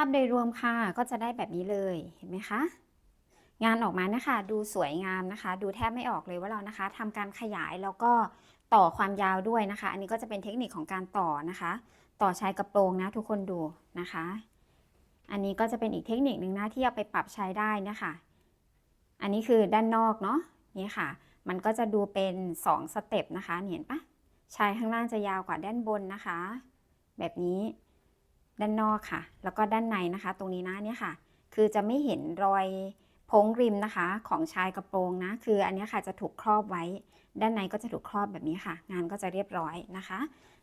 าพโดยรวมค่ะก็จะได้แบบนี้เลยเห็นไหมคะงานออกมานะคะดูสวยงามนะคะ ดูแทบไม่ออกเลยว่าเรานะคะทำการขยายแล้วก็ต่อความยาวด้วยนะคะ อันนี้ก็จะเป็นเทคนิคของการต่อนะคะ ต่อชายกระโปรงนะทุกคนดูนะคะ อันนี้ก็จะเป็นอีกเทคนิคหนึ่งนะที่เอาไปปรับใช้ได้นะคะ อันนี้คือด้านนอกเนาะนี่ค่ะ มันก็จะดูเป็น 2 สเต็ปนะคะเห็นปะชายข้างล่างจะยาวกว่าด้านบนนะคะ แบบนี้ ด้านนอกค่ะ แล้วก็ด้านในนะคะ ตรงนี้นะเนี่ยค่ะ คือจะไม่เห็นรอยพงริมนะคะ ของชายกระโปรงนะ คืออันนี้ค่ะจะถูกครอบไว้ ด้านในก็จะถูกครอบแบบนี้ค่ะ งานก็จะเรียบร้อยนะคะ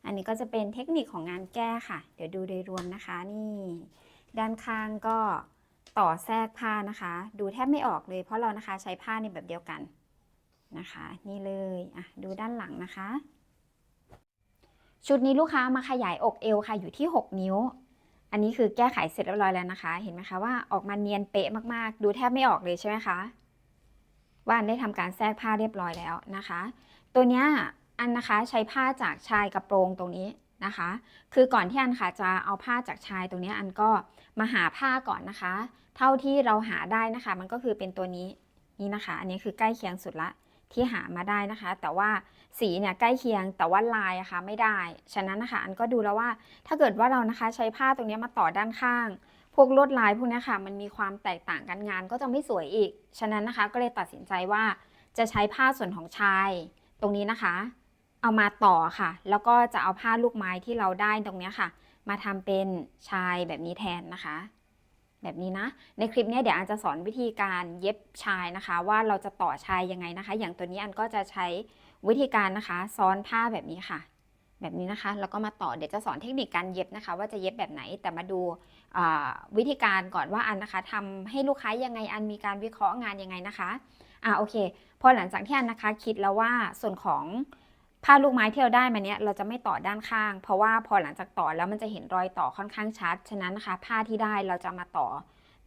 อันนี้ก็จะเป็นเทคนิคของงานแก้ค่ะ เดี๋ยวดูโดยรวมนะคะ นี่ ด้านข้างก็ต่อแทรกผ้านะคะ ดูแทบไม่ออกเลย เพราะเรานะคะใช้ผ้าในแบบเดียวกันนะคะ นี่เลยอะดูด้านหลังนะคะ ชุดนี้ลูกค้ามาขยายอกเอวค่ะอยู่ที่ 6 นิ้ว อันนี้คือแก้ไขเสร็จเรียบร้อยแล้วนะคะ เห็นไหมคะว่าออกมาเนียนเป๊ะมากๆ ดูแทบไม่ออกเลยใช่ไหมคะว่าอันได้ทำการแทรกผ้าเรียบร้อยแล้วนะคะ ตัวเนี้ยอันนะคะใช้ผ้าจากชายกระโปรงตรงนี้นะคะ คือก่อนที่อันค่ะจะเอาผ้าจากชายตรงนี้อันก็มาหาผ้าก่อนนะคะ เท่าที่เราหาได้นะคะ มันก็คือเป็นตัวนี้นี่นะคะ อันนี้คือใกล้เคียงสุดละ ที่หามาได้นะคะ แต่ว่าสีเนี่ยใกล้เคียงแต่ว่าลายอะคะไม่ได้ ฉะนั้นนะคะอันก็ดูแล้วว่าถ้าเกิดว่าเรานะคะใช้ผ้าตรงนี้มาต่อด้านข้าง พวกลวดลายพวกนี้ค่ะมันมีความแตกต่างกันงานก็จะไม่สวยอีก ฉะนั้นนะคะก็เลยตัดสินใจว่าจะใช้ผ้าส่วนของชาย ตรงนี้นะคะ เอามาต่อค่ะ แล้วก็จะเอาผ้าลูกไม้ที่เราได้ตรงนี้ค่ะ มาทำเป็นชายแบบนี้แทนนะคะ แบบนี้นะ ในคลิปนี้เดี๋ยวอันจะสอนวิธีการเย็บชายนะคะ ว่าเราจะต่อชายยังไงนะคะ อย่างตัวนี้อันก็จะใช้วิธีการนะคะ ซ้อนผ้าแบบนี้ค่ะ แบบนี้นะคะแล้วก็มาต่อเดี๋ยวจะสอนเทคนิคการเย็บนะคะ ว่าจะเย็บแบบไหนแต่มาดูวิธีการก่อนว่าอันนะคะทำให้ลูกค้ายังไงอันมีการวิเคราะห์งานยังไงนะคะอ่าโอเค พอหลังจากที่อันนะคะคิดแล้วว่าส่วนของ ผ้าลูกไม้ที่เราได้มาเนี้ยเราจะไม่ต่อด้านข้าง เพราะว่าพอหลังจากต่อแล้วมันจะเห็นรอยต่อค่อนข้างชัด ฉะนั้นนะคะผ้าที่ได้เราจะมาต่อ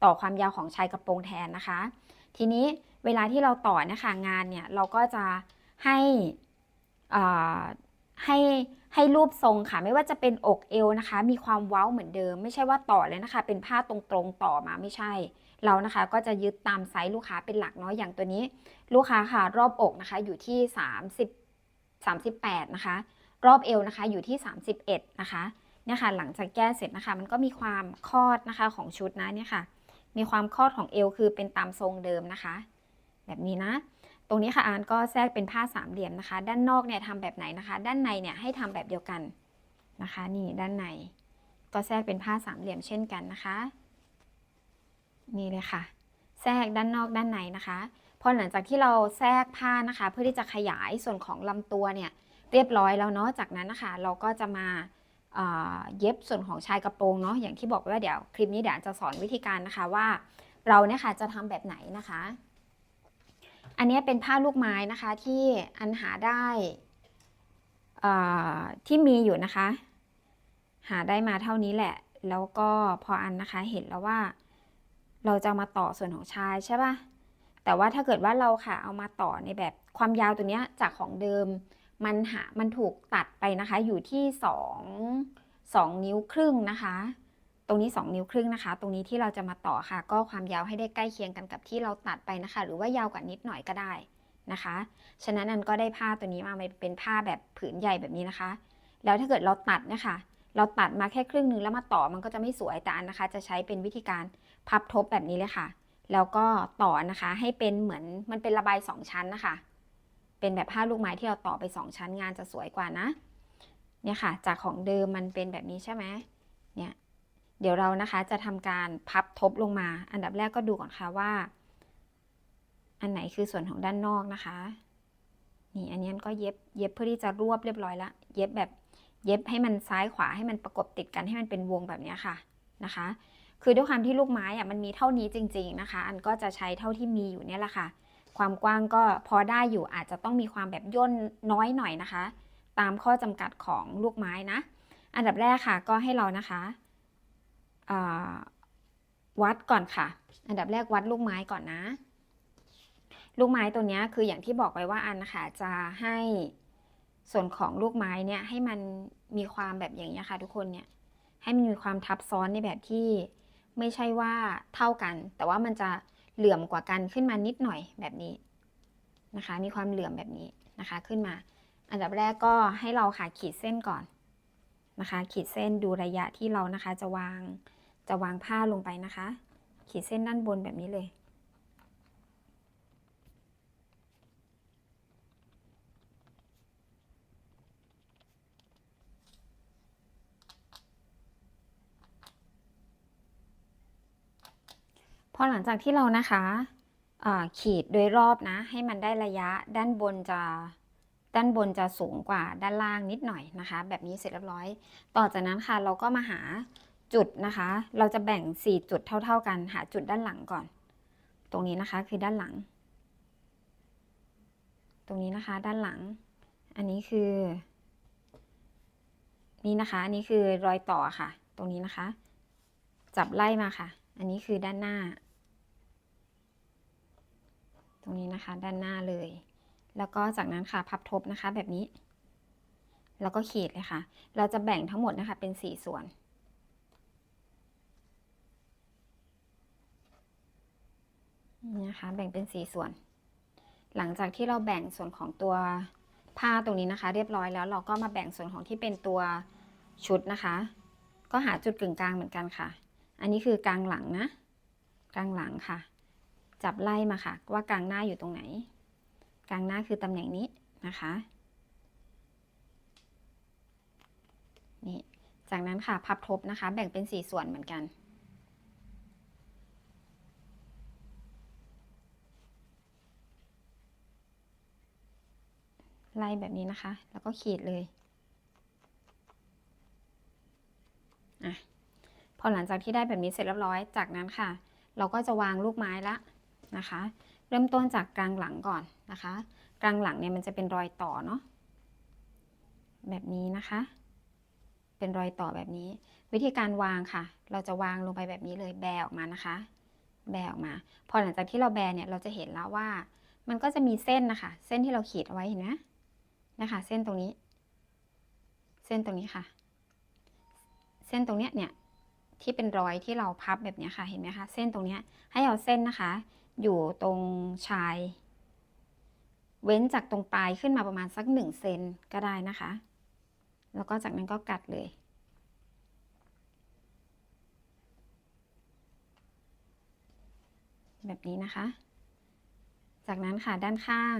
ต่อความยาวของชายกระโปรงแทนนะคะ ทีนี้เวลาที่เราต่อนะคะงานเนี่ยเราก็จะให้อ่าให้ให้รูปทรงค่ะ ไม่ว่าจะเป็นอกเอวนะคะ มีความเว้าเหมือนเดิม ไม่ใช่ว่าต่อเลยนะคะ เป็นผ้าตรงๆต่อมาไม่ใช่ เรานะคะก็จะยึดตามไซส์ลูกค้าเป็นหลักเนาะอย่างตัวนี้ ลูกค้าค่ะรอบอกนะคะอยู่ที่ 30 38 นะคะ รอบเอวนะคะอยู่ที่ 31 นะคะเนี่ยค่ะหลังจากแก้เสร็จนะคะ มันก็มีความคลอดนะคะของชุดนะเนี่ยค่ะ มีความคลอดของเอวคือเป็นตามทรงเดิมนะคะ แบบนี้นะ ตรงนี้ค่ะอานก็แทรกเป็นผ้าสามเหลี่ยมนะคะ ด้านนอกเนี่ยทำแบบไหนนะคะ ด้านในเนี่ยให้ทำแบบเดียวกันนะคะ นี่ด้านใน ก็แทรกเป็นผ้าสามเหลี่ยมเช่นกันนะคะ นี่เลยค่ะ แทรกด้านนอกด้านในนะคะ อหลังจากที่เราแทรกผ้านะคะ เพื่อที่จะขยายส่วนของลำตัวเนี่ยเรียบร้อยแล้วเนาะจากนั้นนะคะ เราก็จะมาเย็บส่วนของชายกระโปรงเนาะอย่างที่บอกว่าเดี๋ยวคลิปนี้เดี๋ยวจะสอนวิธีการนะคะว่าเราเนี่ยค่ะจะทำแบบไหนนะคะ อันนี้เป็นผ้าลูกไม้นะคะที่อันหาได้ที่มีอยู่นะคะ หาได้มาเท่านี้แหละ แล้วก็พออันนะคะเห็นแล้วว่า เราจะมาต่อส่วนของชายใช่ปะ แต่ว่าถ้าเกิดว่าเราค่ะเอามาต่อในแบบความยาวตัวเนี้ยจากของเดิมมันหามันถูกตัดไปนะคะ อยู่ที่ 2 2 นิ้วครึ่งนะคะ ตรงนี้ 2 นิ้วครึ่งนะคะ ตรงนี้ที่เราจะมาต่อค่ะ ก็ความยาวให้ได้ใกล้เคียงกันกับที่เราตัดไปนะคะ หรือว่ายาวกว่านิดหน่อยก็ได้นะคะ ฉะนั้นอันก็ได้ผ้าตัวนี้มาเป็นผ้าแบบผืนใหญ่แบบนี้นะคะ แล้วถ้าเกิดเราตัดนะคะ เราตัดมาแค่ครึ่งหนึงแล้วมาต่อมันก็จะไม่สวยแต่อันนะคะ จะใช้เป็นวิธีการพับทบแบบนี้เลยค่ะ แล้วก็ต่อนะคะให้เป็นเหมือนมันเป็นระบายสองชั้นนะคะ เป็นแบบผ้าลูกไม้ที่เราต่อไปสองชั้นงานจะสวยกว่านะ เนี่ยค่ะ จากของเดิมมันเป็นแบบนี้ใช่ไหมเนี่ยเดี๋ยวเรานะคะจะทำการพับทบลงมา อันดับแรกก็ดูก่อนค่ะว่า อันไหนคือส่วนของด้านนอกนะคะ นี่อันนี้ก็เย็บเย็บเพื่อที่จะรวบเรียบร้อยแล้วเย็บแบบเย็บให้มันซ้ายขวาให้มันประกบติดกันให้มันเป็นวงแบบนี้ค่ะนะคะ คือด้วยความที่ลูกไม้อะมันมีเท่านี้จริง ๆนะคะ อันก็จะใช้เท่าที่มีอยู่เนี่ยแหละค่ะ ความกว้างก็พอได้อยู่อาจจะต้องมีความแบบย่นน้อยหน่อยนะคะ ตามข้อจำกัดของลูกไม้นะ อันดับแรกค่ะก็ให้เรานะคะวัดก่อนค่ะ อันดับแรกวัดลูกไม้ก่อนนะ ลูกไม้ตัวนี้คืออย่างที่บอกไปว่าอันนะคะจะให้ส่วนของลูกไม้เนี่ยให้มันมีความแบบอย่างนี้ค่ะ ทุกคนเนี่ยให้มันมีความทับซ้อนในแบบที่ ไม่ใช่ว่าเท่ากัน แต่ว่ามันจะเหลื่อมกว่ากันขึ้นมานิดหน่อยแบบนี้นะคะ มีความเหลื่อมแบบนี้นะคะขึ้นมา อันดับแรกก็ให้เราค่ะขีดเส้นก่อนนะคะ ขีดเส้นดูระยะที่เรานะคะจะวางจะวางผ้าลงไปนะคะ ขีดเส้นด้านบนแบบนี้เลย พอหลังจากที่เรานะคะขีดโดยรอบนะ ให้มันได้ระยะด้านบนจะด้านบนจะสูงกว่าด้านล่างนิดหน่อยนะคะ แบบนี้เสร็จเรียบร้อย ต่อจากนั้นค่ะเราก็มาหาจุดนะคะ เราจะแบ่ง 4 จุดเท่า ๆ กันหาจุดด้านหลังก่อน ตรงนี้นะคะคือด้านหลัง ตรงนี้นะคะด้านหลัง อันนี้คือ นี่นะคะอันนี้คือรอยต่อค่ะ ตรงนี้นะคะ จับไล่มาค่ะ อันนี้คือด้านหน้า รงนี้นะคะ ด้านหน้าเลย แล้วก็จากนั้นค่ะพับทบนะคะแบบนี้ แล้วก็ขีดเลยค่ะ เราจะแบ่งทั้งหมดนะคะเป็นสี่ส่วนนี่นะคะแบ่งเป็นสี่ส่วน หลังจากที่เราแบ่งส่วนของตัวผ้าตรงนี้นะคะ เรียบร้อยแล้วเราก็มาแบ่งส่วนของที่เป็นตัวชุดนะคะ ก็หาจุดกึ่งกลางเหมือนกันค่ะ อันนี้คือกลางหลังนะ กลางหลังค่ะ จับไล่มาค่ะ ว่ากลางหน้าอยู่ตรงไหน กลางหน้าคือตำแหน่งนี้นะคะนี่จากนั้นค่ะพับทบนะคะ แบ่งเป็นสี่ส่วนเหมือนกัน ไล่แบบนี้นะคะ แล้วก็ขีดเลยอะพอหลังจากที่ได้แบบนี้เสร็จเรียบร้อย จากนั้นค่ะ เราก็จะวางลูกไม้ละ นะคะ เริ่มต้นจากกลางหลังก่อนนะคะ กลางหลังเนี่ยมันจะเป็นรอยต่อเนาะแบบนี้นะคะ เป็นรอยต่อแบบนี้ วิธีการวางค่ะ เราจะวางลงไปแบบนี้เลยแบออกมานะคะ แบออกมา พอหลังจากที่เราแบเนี่ยเราจะเห็นแล้วว่า มันก็จะมีเส้นนะคะ เส้นที่เราขีดเอาไว้เห็นไหมนะคะ เส้นตรงนี้ เส้นตรงนี้ค่ะ เส้นตรงเนี้ยเนี่ยที่เป็นรอยที่เราพับแบบนี้ค่ะ เห็นไหมคะ เส้นตรงเนี้ยให้เอาเส้นนะคะ อยู่ตรงชาย เว้นจากตรงปลายขึ้นมาประมาณสักหนึ่งเซนก็ได้นะคะ แล้วก็จากนั้นก็กัดเลย แบบนี้นะคะ จากนั้นค่ะด้านข้าง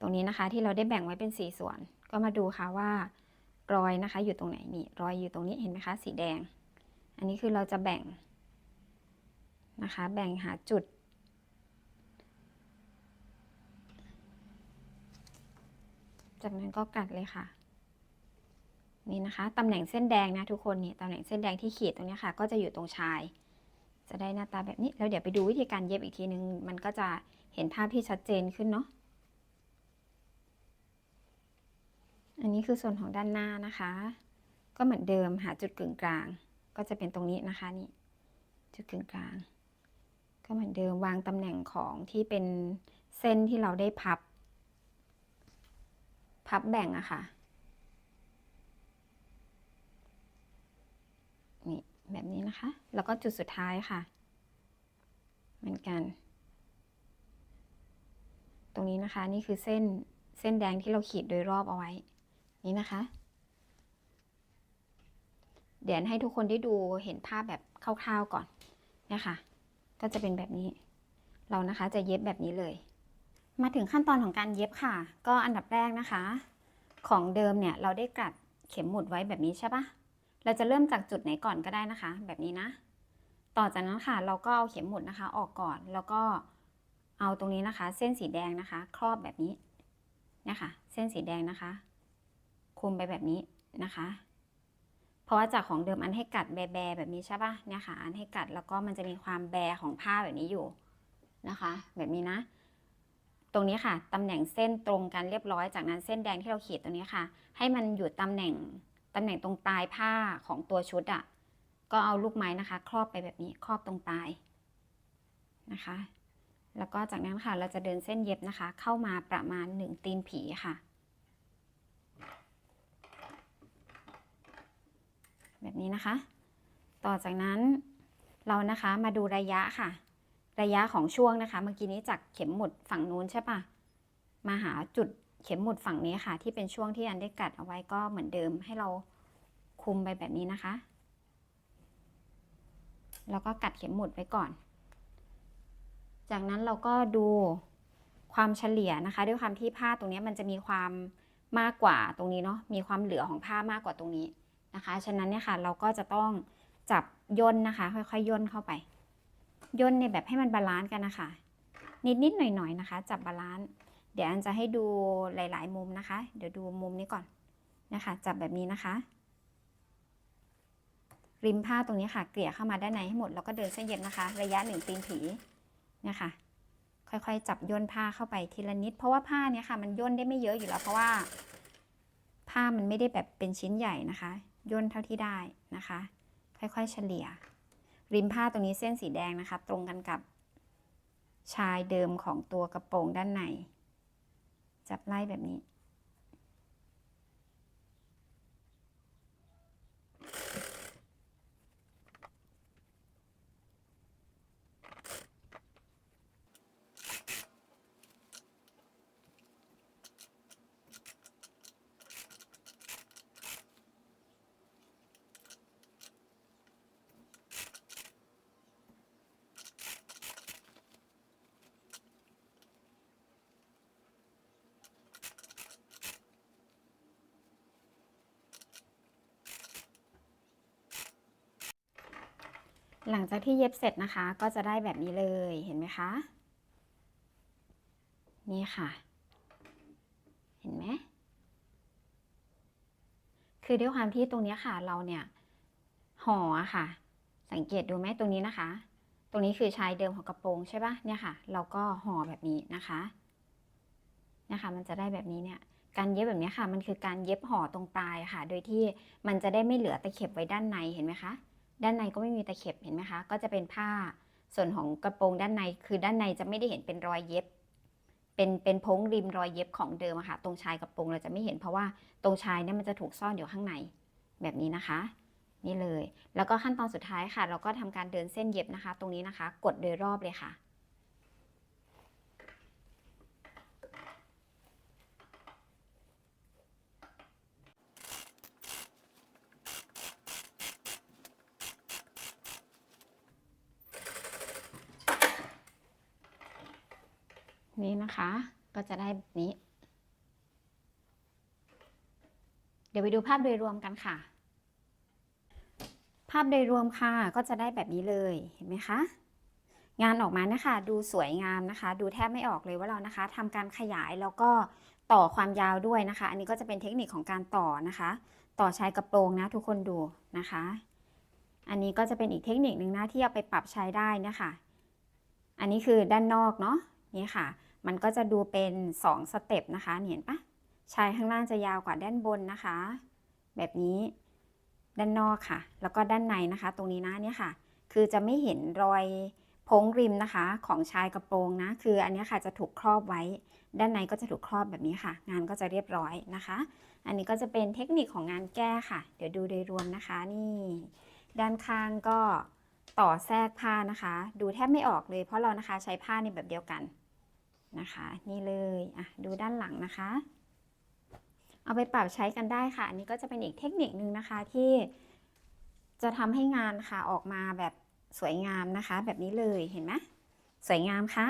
ตรงนี้นะคะที่เราได้แบ่งไว้เป็นสี่ส่วน ก็มาดูค่ะว่ารอยนะคะอยู่ตรงไหนนี่รอยอยู่ตรงนี้เห็นไหมคะ สีแดง อันนี้คือเราจะแบ่งนะคะ แบ่งหาจุด จากนั้นก็กัดเลยค่ะ นี่นะคะตำแหน่งเส้นแดงนะทุกคนนี่ตำแหน่งเส้นแดงที่ขีดตรงนี้ค่ะ ก็จะอยู่ตรงชาย จะได้หน้าตาแบบนี้แล้วเดี๋ยวไปดูวิธีการเย็บอีกทีนึง มันก็จะเห็นภาพที่ชัดเจนขึ้นเนาะอันนี้คือส่วนของด้านหน้านะคะ ก็เหมือนเดิมหาจุดกึ่งกลาง ก็จะเป็นตรงนี้นะคะนี่จุดกึ่งกลาง ก็เหมือนเดิมวางตำแหน่งของที่เป็นเส้นที่เราได้พับ พับแบ่งอะค่ะ นี่แบบนี้นะคะ แล้วก็จุดสุดท้ายค่ะ เหมือนกัน ตรงนี้นะคะนี่คือเส้นเส้นแดงที่เราขีดโดยรอบเอาไว้ นี่นะคะ เดี๋ยวให้ทุกคนได้ดูเห็นภาพแบบคร่าวๆก่อนเนี่ยค่ะก็จะเป็นแบบนี้ เรานะคะจะเย็บแบบนี้เลย มาถึงขั้นตอนของการเย็บค่ะ ก็อันดับแรกนะคะ ของเดิมเนี่ยเราได้กัดเข็มหมุดไว้แบบนี้ใช่ปะเราจะเริ่มจากจุดไหนก่อนก็ได้นะคะ แบบนี้นะ ต่อจากนั้นค่ะ เราก็เอาเข็มหมุดนะคะ ออกก่อนแล้วก็เอาตรงนี้นะคะ เส้นสีแดงนะคะ ครอบแบบนี้เนี่ยค่ะเส้นสีแดงนะคะ คุมไปแบบนี้นะคะ เพราะว่าจากของเดิมอันให้กัดแบๆแบบนี้ใช่ปะเนี่ยค่ะ อันให้กัดแล้วก็มันจะมีความแบของผ้าแบบนี้อยู่นะคะ แบบนี้นะ ตรงนี้ค่ะตำแหน่งเส้นตรงกันเรียบร้อย จากนั้นเส้นแดงที่เราขีดตรงนี้ค่ะ ให้มันอยู่ตำแหน่งตำแหน่งตรงปลายผ้าของตัวชุดอะ่ะ ก็เอาลูกไม้นะคะ ครอบไปแบบนี้ครอบตรงปลายนะคะ แล้วก็จากนั้นค่ะเราจะเดินเส้นเย็บนะคะ เข้ามาประมาณหนึ่งตีนผีค่ะ แบบนี้นะคะ ต่อจากนั้นเรานะคะมาดูระยะค่ะ ระยะของช่วงนะคะเมื่อกี้นี้จากเข็มหมุดฝั่งนู้นใช่ปะมาหาจุดเข็มหมุดฝั่งนี้ค่ะ ที่เป็นช่วงที่อันได้กัดเอาไว้ก็เหมือนเดิมให้เราคุมไปแบบนี้นะคะ แล้วก็กัดเข็มหมุดไว้ก่อน จากนั้นเราก็ดูความเฉลี่ยนะคะ ด้วยความที่ผ้าตรงนี้มันจะมีความมากกว่าตรงนี้เนาะมีความเหลือของผ้ามากกว่าตรงนี้นะคะ ฉะนั้นเนี่ยค่ะเราก็จะต้องจับย่นนะคะ ค่อยๆย่นเข้าไป ย่นในแบบให้มันบาลานซ์กันนะคะ นิดๆหน่อยๆนะคะ จับบาลานซ์เดี๋ยวอันจะให้ดูหลาย ๆ มุมนะคะ เดี๋ยวดูมุมนี้ก่อนนะคะ จับแบบนี้นะคะ ริมผ้าตรงนี้ค่ะ เกลี่ยเข้ามาด้านในให้หมดแล้วก็เดินเส้นเย็บนะคะ ระยะหนึ่งตีนผีเนี่ยค่ะค่อยๆ จับย่นผ้าเข้าไปทีละนิด เพราะว่าผ้าเนี่ยค่ะ มันย่นได้ไม่เยอะอยู่แล้วเพราะว่า ผ้ามันไม่ได้แบบเป็นชิ้นใหญ่นะคะ ย่นเท่าที่ได้นะคะ ค่อยๆ เฉลี่ย ริมผ้าตรงนี้เส้นสีแดงนะคะ ตรงกันกับชายเดิมของตัวกระโปรงด้านใน จับไล่แบบนี้ หลังจากที่เย็บเสร็จนะคะ ก็จะได้แบบนี้เลยเห็นไหมคะ นี่ค่ะ เห็นไหมคือด้วยความที่ตรงนี้ค่ะเราเนี่ยห่อค่ะ สังเกตดูไหมตรงนี้นะคะ ตรงนี้คือชายเดิมของกระโปรงใช่ปะเนี่ยค่ะ เราก็ห่อแบบนี้นะคะนี่ค่ะมันจะได้แบบนี้เนี่ย การเย็บแบบนี้ค่ะ มันคือการเย็บห่อตรงปลายค่ะ โดยที่มันจะได้ไม่เหลือตะเข็บไว้ด้านในเห็นไหมคะ ด้านในก็ไม่มีตะเข็บเห็นไหมคะ ก็จะเป็นผ้า ส่วนของกระโปรงด้านใน คือด้านในจะไม่ได้เห็นเป็นรอยเย็บ เป็นเป็นพงริมรอยเย็บของเดิมอะค่ะ ตรงชายกระโปรงเราจะไม่เห็นเพราะว่าตรงชายเนี่ยมันจะถูกซ่อนอยู่ข้างในแบบนี้นะคะ นี่เลย แล้วก็ขั้นตอนสุดท้ายค่ะ เราก็ทำการเดินเส้นเย็บนะคะ ตรงนี้นะคะ กดโดยรอบเลยค่ะ นี่นะคะ ก็จะได้แบบนี้ เดี๋ยวไปดูภาพโดยรวมกันค่ะ ภาพโดยรวมค่ะ ก็จะได้แบบนี้เลยเห็นไหมคะงานออกมานะคะดูสวยงามนะคะ ดูแทบไม่ออกเลยว่าเรานะคะทำการขยายแล้วก็ต่อความยาวด้วยนะคะ อันนี้ก็จะเป็นเทคนิคของการต่อนะคะ ต่อชายกระโปรงนะทุกคนดูนะคะ อันนี้ก็จะเป็นอีกเทคนิคหนึ่งนะที่เอาไปปรับใช้ได้นะคะ อันนี้คือด้านนอกเนาะนี่ค่ะ มันก็จะดูเป็น 2 สเต็ปนะคะ เห็นปะชายข้างล่างจะยาวกว่าด้านบนนะคะ แบบนี้ด้านนอกค่ะ แล้วก็ด้านในนะคะ ตรงนี้นะเนี่ยค่ะ คือจะไม่เห็นรอยพงริมนะคะ ของชายกระโปรงนะ คืออันนี้ค่ะจะถูกครอบไว้ ด้านในก็จะถูกครอบแบบนี้ค่ะ งานก็จะเรียบร้อยนะคะ อันนี้ก็จะเป็นเทคนิคของงานแก้ค่ะ เดี๋ยวดูโดยรวมนะคะ นี่ ด้านข้างก็ต่อแทรกผ้านะคะ ดูแทบไม่ออกเลยเพราะเรานะคะใช้ผ้าในแบบเดียวกัน นะคะ นี่เลยอะดูด้านหลังนะคะ เอาไปปรับใช้กันได้ค่ะ อันนี้ก็จะเป็นอีกเทคนิคนึงนะคะที่จะทำให้งานค่ะออกมาแบบสวยงามนะคะ แบบนี้เลยเห็นไหมสวยงามค่ะ